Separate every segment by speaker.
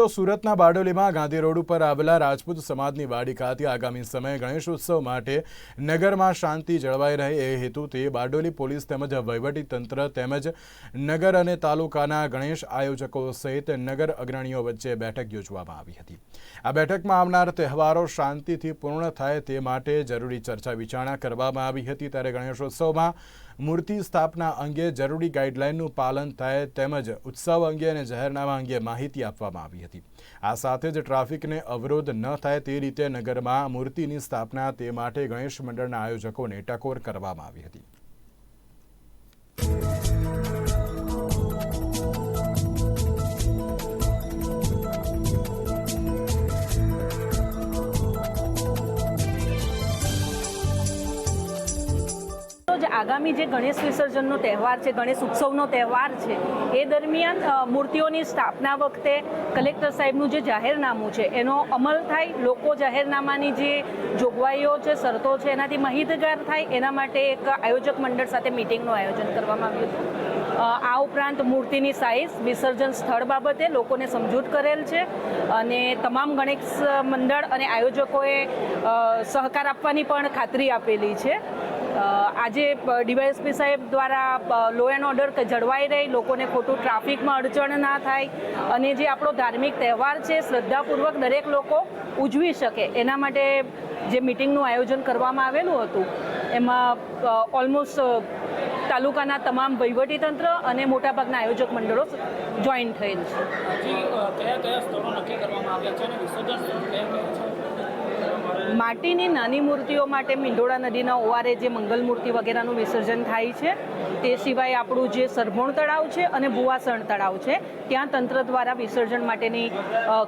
Speaker 1: તો સુરતના બારડોલીમાં ગાંધી રોડ ઉપર આવેલા રાજપૂત સમાજની વાડી ખાતે આગામી સમયે ગણેશ ઉત્સવ માટે નગરમાં શાંતિ જળવાઈ રહે એ હેતુથી બારડોલી પોલીસ તેમજ તંત્ર તેમજ નગર અને તાલુકાના ગણેશ આયોજકો સહિત નગર અગ્રણીઓ વચ્ચે બેઠક યોજવામાં આવી હતી. આ બેઠકમાં આવનાર તહેવારો શાંતિથી પૂર્ણ થાય તે માટે જરૂરી ચર્ચા વિચારણા કરવામાં આવી હતી ત્યારે ગણેશોત્સવમાં મૂર્તિ સ્થાપના અંગે જરૂરી ગાઈડલાઇનનું પાલન થાય તેમજ ઉત્સવ અંગે અને જાહેરનામા અંગે માહિતી આપવામાં આવી હતી. આ સાથે જ ટ્રાફિકને અવરોધ ન થાય તે રીતે નગરમાં મૂર્તિની સ્થાપના તે માટે ગણેશ મંડળના આયોજકોને ટકોર કરવામાં આવી હતી.
Speaker 2: આગામી જે ગણેશ વિસર્જનનો તહેવાર છે, ગણેશ ઉત્સવનો તહેવાર છે, એ દરમિયાન મૂર્તિઓની સ્થાપના વખતે કલેક્ટર સાહેબનું જે જાહેરનામું છે, એનો અમલ થાય, લોકો જાહેરનામાની જે જોગવાઈઓ છે, શરતો છે, એનાથી માહિતગાર થાય, એના માટે એક આયોજક મંડળ સાથે મિટિંગનું આયોજન કરવામાં આવ્યું હતું. આ ઉપરાંત મૂર્તિની સાઇઝ, વિસર્જન સ્થળ બાબતે લોકોને સમજૂત કરેલ છે અને તમામ ગણેશ મંડળ અને આયોજકોએ સહકાર આપવાની પણ ખાતરી આપેલી છે. આજે ડીવાયએસપી સાહેબ દ્વારા લો એન્ડ ઓર્ડર જળવાઈ રહી, લોકોને ખોટું ટ્રાફિકમાં અડચણ ના થાય, અને જે આપણો ધાર્મિક તહેવાર છે, શ્રદ્ધાપૂર્વક દરેક લોકો ઉજવી શકે. એના માટે જે મિટિંગનું આયોજન કરવામાં આવેલું હતું, એમાં ઓલમોસ્ટ તાલુકાના તમામ વહીવટીતંત્ર અને મોટાભાગના આયોજક મંડળો જોઈન થયેલ છે.
Speaker 3: કયા કયા સ્થળો નક્કી કરવામાં આવ્યા છે અને વિસર્જન
Speaker 2: માટીની નાની મૂર્તિઓ માટે મીંઢોળા નદીના ઓવારે જે મંગલ મૂર્તિ વગેરેનું વિસર્જન થાય છે, તે સિવાય આપણું જે સરભોણ તળાવ છે અને ભુવાસણ તળાવ છે, ત્યાં તંત્ર દ્વારા વિસર્જન માટેની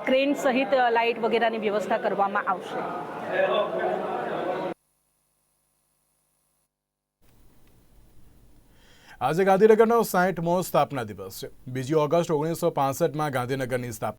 Speaker 2: ક્રેન સહિત લાઇટ વગેરેની વ્યવસ્થા કરવામાં આવશે.
Speaker 1: આજે ગાંધીનગરનો સાઠમો સ્થાપના દિવસ છે. બીજી ઓગસ્ટ ઓગણીસો પાસઠમાં ગાંધીનગરની સ્થાપના